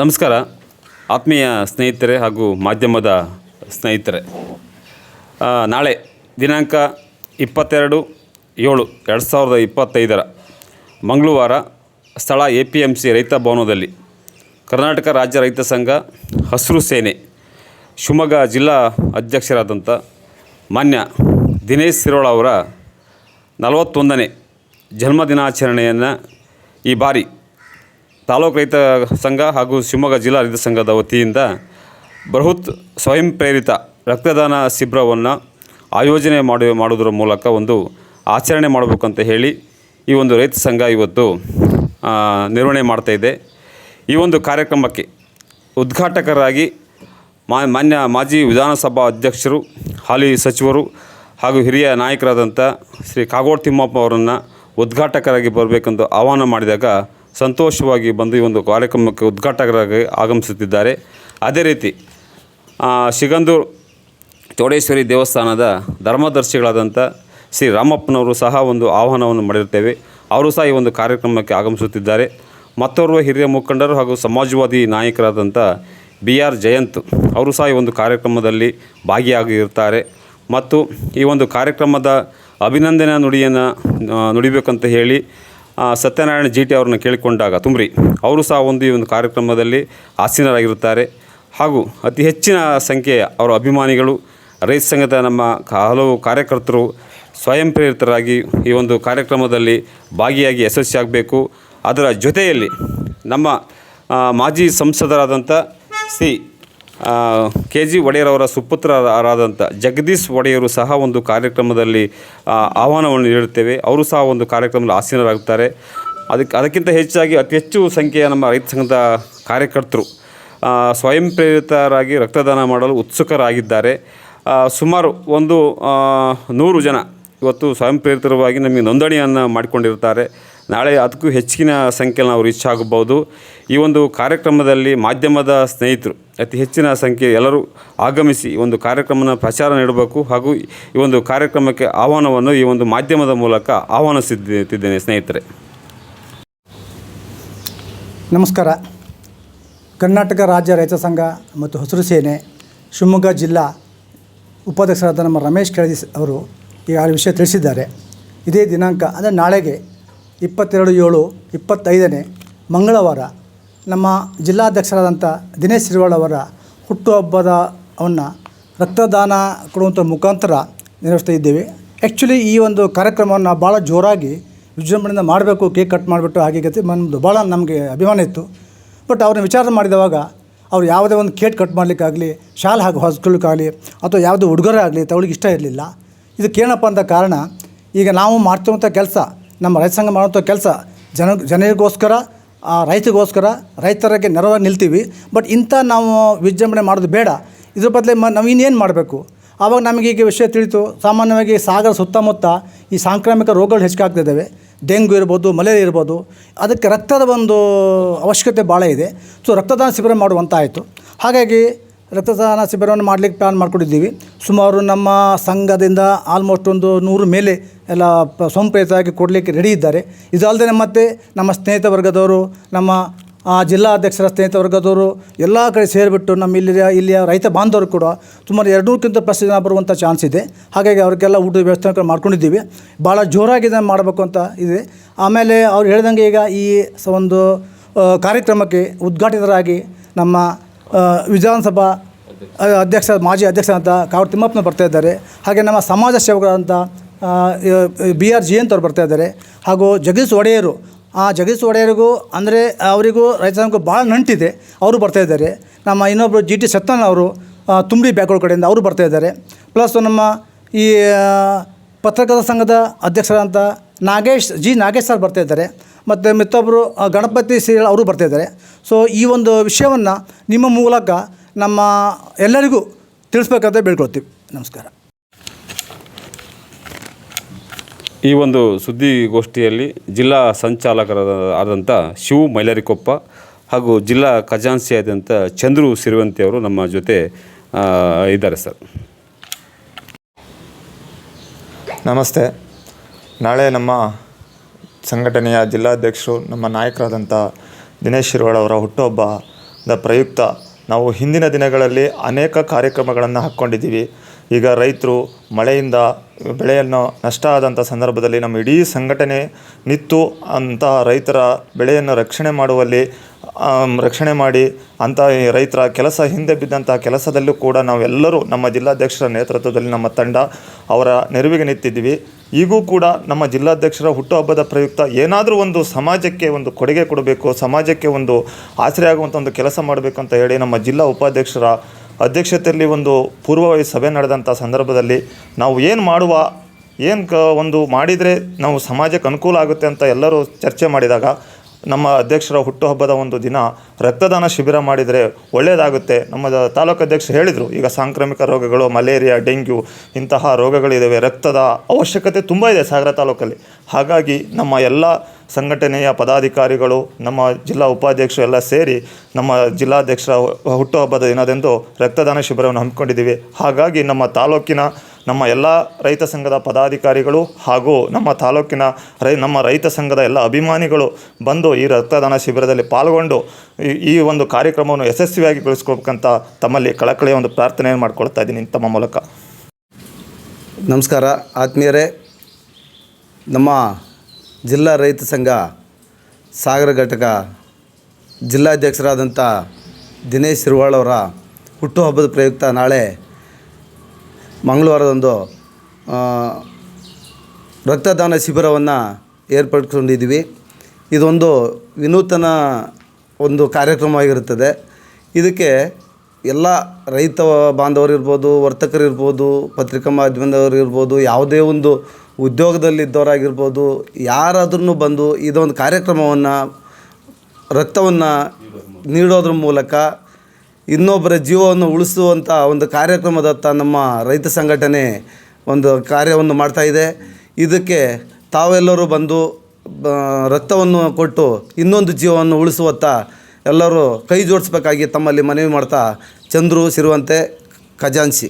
ನಮಸ್ಕಾರ. ಆತ್ಮೀಯ ಸ್ನೇಹಿತರೆ ಹಾಗೂ ಮಾಧ್ಯಮದ ಸ್ನೇಹಿತರೆ. ನಾಳೆ ದಿನಾಂಕ ಇಪ್ಪತ್ತೆರಡು ಏಳು ಎರಡು ಸಾವಿರದ ಇಪ್ಪತ್ತೈದರ ಮಂಗಳವಾರ ಸ್ಥಳ ಎ ಪಿ ಎಂ ಸಿ ರೈತ ಭವನದಲ್ಲಿ ಕರ್ನಾಟಕ ರಾಜ್ಯ ರೈತ ಸಂಘ ಹಸಿರು ಸೇನೆ ಶಿವಮೊಗ್ಗ ಜಿಲ್ಲಾ ಅಧ್ಯಕ್ಷರಾದಂಥ ಮಾನ್ಯ ದಿನೇಶ್ ಸಿರೋಳ ಅವರ ನಲವತ್ತೊಂದನೇ ಜನ್ಮದಿನಾಚರಣೆಯನ್ನು ಈ ಬಾರಿ ತಾಲೂಕು ರೈತ ಸಂಘ ಹಾಗೂ ಶಿವಮೊಗ್ಗ ಜಿಲ್ಲಾ ರೈತ ಸಂಘದ ವತಿಯಿಂದ ಬೃಹತ್ ಸ್ವಯಂ ಪ್ರೇರಿತ ರಕ್ತದಾನ ಶಿಬಿರವನ್ನು ಆಯೋಜನೆ ಮಾಡಿ ಮಾಡೋದರ ಮೂಲಕ ಒಂದು ಆಚರಣೆ ಮಾಡಬೇಕಂತ ಹೇಳಿ ಈ ಒಂದು ರೈತ ಸಂಘ ಇವತ್ತು ನಿರ್ವಹಣೆ ಮಾಡ್ತಾ ಇದೆ. ಈ ಒಂದು ಕಾರ್ಯಕ್ರಮಕ್ಕೆ ಉದ್ಘಾಟಕರಾಗಿ ಮಾನ್ಯ ಮಾಜಿ ವಿಧಾನಸಭಾ ಅಧ್ಯಕ್ಷರು, ಹಾಲಿ ಸಚಿವರು ಹಾಗೂ ಹಿರಿಯ ನಾಯಕರಾದಂಥ ಶ್ರೀ ಕಾಗೋಡು ತಿಮ್ಮಪ್ಪ ಅವರನ್ನು ಉದ್ಘಾಟಕರಾಗಿ ಬರಬೇಕೆಂದು ಆಹ್ವಾನ ಮಾಡಿದಾಗ ಸಂತೋಷವಾಗಿ ಬಂದು ಈ ಒಂದು ಕಾರ್ಯಕ್ರಮಕ್ಕೆ ಉದ್ಘಾಟಕರಾಗಿ ಆಗಮಿಸುತ್ತಿದ್ದಾರೆ. ಅದೇ ರೀತಿ ಆ, ಶಿಗಂದೂರು ಚೌಡೇಶ್ವರಿ ದೇವಸ್ಥಾನದ ಧರ್ಮದರ್ಶಿಗಳಾದಂಥ ಶ್ರೀ ರಾಮಪ್ಪನವರು ಸಹ ಒಂದು ಆಹ್ವಾನವನ್ನು ಮಾಡಿರ್ತೇವೆ ಅವರು ಸಹ ಈ ಒಂದು ಕಾರ್ಯಕ್ರಮಕ್ಕೆ ಆಗಮಿಸುತ್ತಿದ್ದಾರೆ. ಮತ್ತೋರ್ವ ಹಿರಿಯ ಮುಖಂಡರು ಹಾಗೂ ಸಮಾಜವಾದಿ ನಾಯಕರಾದಂಥ ಬಿ ಆರ್ ಜಯಂತ್ ಅವರು ಸಹ ಈ ಒಂದು ಕಾರ್ಯಕ್ರಮದಲ್ಲಿ ಭಾಗಿಯಾಗಿರ್ತಾರೆ ಮತ್ತು ಈ ಒಂದು ಕಾರ್ಯಕ್ರಮದ ಅಭಿನಂದನಾ ನುಡಿಯನ್ನು ನುಡಿಬೇಕಂತ ಹೇಳಿ ಸತ್ಯನಾರಾಯಣ ಜಿ ಟಿ ಅವರನ್ನು ಕೇಳಿಕೊಂಡಾಗ ತುಂಬ್ರಿ ಅವರು ಸಹ ಒಂದು ಈ ಒಂದು ಕಾರ್ಯಕ್ರಮದಲ್ಲಿ ಆಸೀನರಾಗಿರುತ್ತಾರೆ. ಹಾಗೂ ಅತಿ ಹೆಚ್ಚಿನ ಸಂಖ್ಯೆಯ ಅವರ ಅಭಿಮಾನಿಗಳು, ರೈತ ಸಂಘದ ನಮ್ಮ ಹಲವು ಕಾರ್ಯಕರ್ತರು ಸ್ವಯಂ ಪ್ರೇರಿತರಾಗಿ ಈ ಒಂದು ಕಾರ್ಯಕ್ರಮದಲ್ಲಿ ಭಾಗಿಯಾಗಿ ಯಶಸ್ವಿಯಾಗಬೇಕು ಅದರ ಜೊತೆಯಲ್ಲಿ ನಮ್ಮ ಮಾಜಿ ಸಂಸದರಾದಂಥ ಶ್ರೀ ಕೆ ಜಿ ಒಡೆಯರವರ ಸುಪುತ್ರರಾದಂಥ ಜಗದೀಶ್ ಒಡೆಯರು ಸಹ ಒಂದು ಕಾರ್ಯಕ್ರಮದಲ್ಲಿ ಆಹ್ವಾನವನ್ನು ನೀಡುತ್ತೇವೆ. ಅವರು ಸಹ ಒಂದು ಕಾರ್ಯಕ್ರಮದಲ್ಲಿ ಆಸೀನರಾಗುತ್ತಾರೆ. ಅದಕ್ಕೆ ಅದಕ್ಕಿಂತ ಹೆಚ್ಚಾಗಿ ಅತಿ ಹೆಚ್ಚು ಸಂಖ್ಯೆಯ ನಮ್ಮ ರೈತ ಸಂಘದ ಕಾರ್ಯಕರ್ತರು ಸ್ವಯಂ ಪ್ರೇರಿತರಾಗಿ ರಕ್ತದಾನ ಮಾಡಲು ಉತ್ಸುಕರಾಗಿದ್ದಾರೆ. ಸುಮಾರು ಒಂದು ನೂರು ಜನ ಇವತ್ತು ಸ್ವಯಂ ಪ್ರೇರಿತರವಾಗಿ ನಮಗೆ ನೋಂದಣಿಯನ್ನು ಮಾಡಿಕೊಂಡಿರ್ತಾರೆ ನಾಳೆ ಅದಕ್ಕೂ ಹೆಚ್ಚಿನ ಸಂಖ್ಯೆ ನಾವು ರೀಚ್ ಆಗಬಹುದು. ಈ ಒಂದು ಕಾರ್ಯಕ್ರಮದಲ್ಲಿ ಮಾಧ್ಯಮದ ಸ್ನೇಹಿತರು, ಅತಿ ಹೆಚ್ಚಿನ ಸಂಖ್ಯೆ ಎಲ್ಲರೂ ಆಗಮಿಸಿ ಈ ಒಂದು ಕಾರ್ಯಕ್ರಮನ ಪ್ರಚಾರ ನೀಡಬೇಕು ಹಾಗೂ ಈ ಒಂದು ಕಾರ್ಯಕ್ರಮಕ್ಕೆ ಆಹ್ವಾನವನ್ನು ಈ ಒಂದು ಮಾಧ್ಯಮದ ಮೂಲಕ ಆಹ್ವಾನಿಸಿದ್ದೇನೆ ಸ್ನೇಹಿತರೆ. ನಮಸ್ಕಾರ. ಕರ್ನಾಟಕ ರಾಜ್ಯ ರೈತ ಸಂಘ ಮತ್ತು ಹಸಿರು ಸೇನೆ, ಶಿವಮೊಗ್ಗ ಜಿಲ್ಲಾ ಉಪಾಧ್ಯಕ್ಷರಾದ ನಮ್ಮ ರಮೇಶ್ ಕೆಳದಿ ಅವರು ಈ ಆ ವಿಷಯ ತಿಳಿಸಿದ್ದಾರೆ. ಇದೇ ದಿನಾಂಕ, ಅಂದರೆ ನಾಳೆಗೆ ಇಪ್ಪತ್ತೆರಡು ಏಳು, ಇಪ್ಪತ್ತೈದನೇ ಮಂಗಳವಾರ ನಮ್ಮ ಜಿಲ್ಲಾಧ್ಯಕ್ಷರಾದಂಥ ದಿನೇಶ್ ಸಿರಿವಾಳ್ ಅವರ ಹುಟ್ಟುಹಬ್ಬದ ಅವನ್ನು ರಕ್ತದಾನ ಕೊಡುವಂಥ ಮುಖಾಂತರ ನಿರ್ವಹಿಸ್ತಾ ಇದ್ದೇವೆ. ಆ್ಯಕ್ಚುಲಿ ಈ ಒಂದು ಕಾರ್ಯಕ್ರಮವನ್ನು ಭಾಳ ಜೋರಾಗಿ ವಿಜೃಂಭಣೆಯಿಂದ ಮಾಡಬೇಕು, ಕೇಕ್ ಕಟ್ ಮಾಡಿಬಿಟ್ಟು ಹಾಗೆ ಗತಿ ನಮ್ಮದು ಭಾಳ ನಮಗೆ ಅಭಿಮಾನ ಇತ್ತು. ಬಟ್ ಅವ್ರನ್ನ ವಿಚಾರ ಮಾಡಿದವಾಗ ಅವ್ರು ಯಾವುದೇ ಒಂದು ಕೇಕ್ ಕಟ್ ಮಾಡಲಿಕ್ಕಾಗಲಿ, ಶಾಲ್ ಹಾಕಿ ಹೊಸ್ಕೊಳ್ಳಿಕ್ಕಾಗಲಿ ಅಥವಾ ಯಾವುದೇ ಉಡುಗೊರೆ ಆಗಲಿ ಇಷ್ಟ ಇರಲಿಲ್ಲ. ಇದಕ್ಕೇನಪ್ಪ ಅಂತ ಕಾರಣ, ಈಗ ನಾವು ಮಾಡ್ತಿರುವಂಥ ಕೆಲಸ ನಮ್ಮ ರೈತ ಸಂಘ ಮಾಡುವಂಥ ಕೆಲಸ ಜನ, ಜನರಿಗೋಸ್ಕರ, ಆ ರೈತರಿಗೋಸ್ಕರ ರೈತರಿಗೆ ನೆರವಾಗಿ ನಿಲ್ತೀವಿ. ಬಟ್ ಇಂಥ ನಾವು ವಿಜೃಂಭಣೆ ಮಾಡೋದು ಬೇಡ. ಇದ್ರ ಬದಲೇ ಮ, ನಾವು ಇನ್ನೇನು ಮಾಡಬೇಕು? ಆವಾಗ ನಮಗೆ ಈಗ ವಿಷಯ ತಿಳಿತು. ಸಾಮಾನ್ಯವಾಗಿ ಸಾಗರ ಸುತ್ತಮುತ್ತ ಈ ಸಾಂಕ್ರಾಮಿಕ ರೋಗಗಳು ಹೆಚ್ಚಾಗ್ತಿದ್ದಾವೆ ಡೆಂಗು ಇರ್ಬೋದು, ಮಲೇರಿಯಾ ಇರ್ಬೋದು. ಅದಕ್ಕೆ ರಕ್ತದ ಒಂದು ಅವಶ್ಯಕತೆ ಭಾಳ ಇದೆ. ಸೊ ರಕ್ತದಾನ ಶಿಬಿರ ಮಾಡುವಂಥ ಆಯಿತು ಹಾಗಾಗಿ ರಕ್ತದಾನ ಶಿಬಿರವನ್ನು ಮಾಡಲಿಕ್ಕೆ ಪ್ಲ್ಯಾನ್ ಮಾಡ್ಕೊಂಡಿದ್ದೀವಿ. ಸುಮಾರು ನಮ್ಮ ಸಂಘದಿಂದ ಆಲ್ಮೋಸ್ಟ್ ಒಂದು ನೂರು ಮೇಲೆ ಎಲ್ಲ ಪ- ಸ್ವಯಂಪ್ರೇರಿತರಾಗಿ ಕೊಡಲಿಕ್ಕೆ ರೆಡಿ ಇದ್ದಾರೆ. ಇದಲ್ಲದೆ ಮತ್ತೆ ನಮ್ಮ ಸ್ನೇಹಿತ ವರ್ಗದವರು, ನಮ್ಮ ಜಿಲ್ಲಾ ಅಧ್ಯಕ್ಷರ ಸ್ನೇಹಿತ ವರ್ಗದವರು ಎಲ್ಲ ಕಡೆ ಸೇರಿಬಿಟ್ಟು ನಮ್ಮ ಇಲ್ಲಿಯ ಇಲ್ಲಿಯ ರೈತ ಬಾಂಧವರು ಕೂಡ ಸುಮಾರು ಎರಡುನೂರಕ್ಕಿಂತ ಪ್ಲಸ್ ಜನ ಬರುವಂಥ ಚಾನ್ಸ್ ಇದೆ. ಹಾಗಾಗಿ ಅವ್ರಿಗೆಲ್ಲ ಊಟದ ವ್ಯವಸ್ಥೆ ಮಾಡ್ಕೊಂಡಿದ್ದೀವಿ. ಭಾಳ ಜೋರಾಗಿ ಇದನ್ನು ಮಾಡಬೇಕು ಅಂತ ಇದೆ. ಆಮೇಲೆ ಅವ್ರು ಹೇಳ್ದಂಗೆ ಈಗ ಈ ಒಂದು ಕಾರ್ಯಕ್ರಮಕ್ಕೆ ಉದ್ಘಾಟಿತರಾಗಿ ನಮ್ಮ ವಿಧಾನಸಭಾ ಅಧ್ಯಕ್ಷ, ಮಾಜಿ ಅಧ್ಯಕ್ಷ ಕಾವೂರು ತಿಮ್ಮಪ್ಪನ ಬರ್ತಾ ಇದ್ದಾರೆ. ಹಾಗೆ ನಮ್ಮ ಸಮಾಜ ಸೇವಕರಾದಂಥ ಬಿ ಆರ್ ಜಯಂತ್ ಅವ್ರು ಬರ್ತಾ ಇದ್ದಾರೆ. ಹಾಗೂ ಜಗದೀಶ್ ಒಡೆಯರು, ಆ ಜಗದೀಶ್ ಒಡೆಯರಿಗೂ ಅಂದರೆ ಅವರಿಗೂ ರೈತ ಸಂಘಕ್ಕೂ ಭಾಳ ನಂಟಿದೆ. ಅವರು ಬರ್ತಾ ಇದ್ದಾರೆ. ನಮ್ಮ ಇನ್ನೊಬ್ಬರು ಜಿ ಟಿ ಸತ್ತನ್ ಅವರು ತುಂಬಿ ಬ್ಯಾಕ್ವರ್ಡ್ ಕಡೆಯಿಂದ ಅವರು ಬರ್ತಾ ಇದ್ದಾರೆ. ಪ್ಲಸ್ ನಮ್ಮ ಈ ಪತ್ರಕರ್ತರ ಸಂಘದ ಅಧ್ಯಕ್ಷರಾದಂಥ ನಾಗೇಶ್, ಜಿ ನಾಗೇಶ್ ಸರ್ ಬರ್ತಾ ಇದ್ದಾರೆ. ಮತ್ತು ಮತ್ತೊಬ್ಬರು ಗಣಪತಿ ಸೀರಿಯಲ್ ಅವರು ಬರ್ತಾಯಿದ್ದಾರೆ ಸೊ ಈ ಒಂದು ವಿಷಯವನ್ನು ನಿಮ್ಮ ಮೂಲಕ ನಮ್ಮ ಎಲ್ಲರಿಗೂ ತಿಳಿಸ್ಬೇಕಂತ ಬೇಡ್ಕೊಳ್ತೀವಿ. ನಮಸ್ಕಾರ. ಈ ಒಂದು ಸುದ್ದಿಗೋಷ್ಠಿಯಲ್ಲಿ ಜಿಲ್ಲಾ ಸಂಚಾಲಕರ ಆದಂಥ ಶಿವು ಮೈಲಾರಿಕೊಪ್ಪ ಹಾಗೂ ಜಿಲ್ಲಾ ಖಜಾನ್ಸಿ ಆದಂಥ ಚಂದ್ರು ಸಿರುವಂತಿ ಅವರು ನಮ್ಮ ಜೊತೆ ಇದ್ದಾರೆ ಸರ್. ನಮಸ್ತೆ. ನಾಳೆ ನಮ್ಮ ಸಂಘಟನೆಯ ಜಿಲ್ಲಾಧ್ಯಕ್ಷರು, ನಮ್ಮ ನಾಯಕರಾದಂಥ ದಿನೇಶ್ ಶಿರ್ವಾಳ್ ಅವರ ಹುಟ್ಟುಹಬ್ಬ ದ ಪ್ರಯುಕ್ತ ನಾವು ಹಿಂದಿನ ದಿನಗಳಲ್ಲಿ ಅನೇಕ ಕಾರ್ಯಕ್ರಮಗಳನ್ನು ಹಾಕ್ಕೊಂಡಿದ್ದೀವಿ. ಈಗ ರೈತರು ಮಳೆಯಿಂದ ಬೆಳೆಯನ್ನು ನಷ್ಟ ಆದಂಥ ಸಂದರ್ಭದಲ್ಲಿ ನಮ್ಮ ಇಡೀ ಸಂಘಟನೆ ನಿತ್ತು ಅಂತಹ ರೈತರ ಬೆಳೆಯನ್ನು ರಕ್ಷಣೆ ಮಾಡುವಲ್ಲಿ ರಕ್ಷಣೆ ಮಾಡಿ ಅಂಥ ರೈತರ ಕೆಲಸ ಹಿಂದೆ ಬಿದ್ದಂತಹ ಕೆಲಸದಲ್ಲೂ ಕೂಡ ನಾವೆಲ್ಲರೂ ನಮ್ಮ ಜಿಲ್ಲಾಧ್ಯಕ್ಷರ ನೇತೃತ್ವದಲ್ಲಿ ನಮ್ಮ ತಂಡ ಅವರ ನೆರವಿಗೆ ನಿಂತಿದ್ದೀವಿ. ಈಗೂ ಕೂಡ ನಮ್ಮ ಜಿಲ್ಲಾಧ್ಯಕ್ಷರ ಹುಟ್ಟುಹಬ್ಬದ ಪ್ರಯುಕ್ತ ಏನಾದರೂ ಒಂದು ಸಮಾಜಕ್ಕೆ ಒಂದು ಕೊಡುಗೆ ಕೊಡಬೇಕು, ಸಮಾಜಕ್ಕೆ ಒಂದು ಆಸರೆ ಆಗುವಂಥ ಒಂದು ಕೆಲಸ ಮಾಡಬೇಕು ಅಂತ ಹೇಳಿ ನಮ್ಮ ಜಿಲ್ಲಾ ಉಪಾಧ್ಯಕ್ಷರ ಅಧ್ಯಕ್ಷತೆಯಲ್ಲಿ ಒಂದು ಪೂರ್ವಭಾವಿ ಸಭೆ ನಡೆದಂಥ ಸಂದರ್ಭದಲ್ಲಿ ನಾವು ಏನು ಮಾಡುವ, ಏನು ಒಂದು ಮಾಡಿದರೆ ನಾವು ಸಮಾಜಕ್ಕೆ ಅನುಕೂಲ ಆಗುತ್ತೆ ಅಂತ ಎಲ್ಲರೂ ಚರ್ಚೆ ಮಾಡಿದಾಗ ನಮ್ಮ ಅಧ್ಯಕ್ಷರ ಹುಟ್ಟುಹಬ್ಬದ ಒಂದು ದಿನ ರಕ್ತದಾನ ಶಿಬಿರ ಮಾಡಿದರೆ ಒಳ್ಳೆಯದಾಗುತ್ತೆ. ನಮ್ಮ ತಾಲೂಕು ಅಧ್ಯಕ್ಷರು ಹೇಳಿದರು, ಈಗ ಸಾಂಕ್ರಾಮಿಕ ರೋಗಗಳು, ಮಲೇರಿಯಾ, ಡೆಂಗ್ಯೂ ಇಂತಹ ರೋಗಗಳಿದ್ದಾವೆ ರಕ್ತದ ಅವಶ್ಯಕತೆ ತುಂಬ ಇದೆ ಸಾಗರ ತಾಲೂಕಲ್ಲಿ. ಹಾಗಾಗಿ ನಮ್ಮ ಎಲ್ಲ ಸಂಘಟನೆಯ ಪದಾಧಿಕಾರಿಗಳು, ನಮ್ಮ ಜಿಲ್ಲಾ ಉಪಾಧ್ಯಕ್ಷರು ಎಲ್ಲ ಸೇರಿ ನಮ್ಮ ಜಿಲ್ಲಾಧ್ಯಕ್ಷರ ಹುಟ್ಟುಹಬ್ಬದ ದಿನದಂದು ರಕ್ತದಾನ ಶಿಬಿರವನ್ನು ಹಮ್ಮಿಕೊಂಡಿದ್ದೀವಿ. ಹಾಗಾಗಿ ನಮ್ಮ ತಾಲೂಕಿನ ನಮ್ಮ ಎಲ್ಲ ರೈತ ಸಂಘದ ಪದಾಧಿಕಾರಿಗಳು ಹಾಗೂ ನಮ್ಮ ತಾಲೂಕಿನ ರೈ, ನಮ್ಮ ರೈತ ಸಂಘದ ಎಲ್ಲ ಅಭಿಮಾನಿಗಳು ಬಂದು ಈ ರಕ್ತದಾನ ಶಿಬಿರದಲ್ಲಿ ಪಾಲ್ಗೊಂಡು ಈ- ಒಂದು ಕಾರ್ಯಕ್ರಮವನ್ನು ಯಶಸ್ವಿಯಾಗಿ ಗೊಳಿಸ್ಕೋಬೇಕಂತ ತಮ್ಮಲ್ಲಿ ಕಳಕಳಿಯ ಒಂದು ಪ್ರಾರ್ಥನೆಯನ್ನು ಮಾಡ್ಕೊಳ್ತಾ ಇದ್ದೀನಿ ತಮ್ಮ ಮೂಲಕ. ನಮಸ್ಕಾರ. ಆತ್ಮೀಯರೇ, ನಮ್ಮ ಜಿಲ್ಲಾ ರೈತ ಸಂಘ ಸಾಗರ ಘಟಕ ಜಿಲ್ಲಾಧ್ಯಕ್ಷರಾದಂಥ ದಿನೇಶ್ ಶಿರ್ವಾಳ್ ಹುಟ್ಟುಹಬ್ಬದ ಪ್ರಯುಕ್ತ ನಾಳೆ ಮಂಗಳವಾರದಂದು ರಕ್ತದಾನ ಶಿಬಿರವನ್ನು ಏರ್ಪಡಿಸ್ಕೊಂಡಿದ್ದೀವಿ. ಇದೊಂದು ವಿನೂತನ ಒಂದು ಕಾರ್ಯಕ್ರಮವಾಗಿರುತ್ತದೆ ಇದಕ್ಕೆ ಎಲ್ಲ ರೈತ ಬಾಂಧವರಿರ್ಬೋದು ವರ್ತಕರಿರ್ಬೋದು ಪತ್ರಿಕಾ ಮಾಧ್ಯಮದವರು ಇರ್ಬೋದು, ಯಾವುದೇ ಒಂದು ಉದ್ಯೋಗದಲ್ಲಿದ್ದವರಾಗಿರ್ಬೋದು, ಯಾರಾದ್ರೂ ಬಂದು ಇದೊಂದು ಕಾರ್ಯಕ್ರಮವನ್ನು, ರಕ್ತವನ್ನು ನೀಡೋದ್ರ ಮೂಲಕ ಇನ್ನೊಬ್ಬರ ಜೀವವನ್ನು ಉಳಿಸುವಂಥ ಒಂದು ಕಾರ್ಯಕ್ರಮದತ್ತ ನಮ್ಮ ರೈತ ಸಂಘಟನೆ ಒಂದು ಕಾರ್ಯವನ್ನು ಮಾಡ್ತಾ ಇದೆ. ಇದಕ್ಕೆ ತಾವೆಲ್ಲರೂ ಬಂದು ರಕ್ತವನ್ನು ಕೊಟ್ಟು ಇನ್ನೊಂದು ಜೀವವನ್ನು ಉಳಿಸುವತ್ತ ಎಲ್ಲರೂ ಕೈ ಜೋಡಿಸ್ಬೇಕಾಗಿ ತಮ್ಮಲ್ಲಿ ಮನವಿ ಮಾಡ್ತಾ ಚಂದ್ರು ಸಿರುವಂತೆ ಖಜಾನ್ಸಿ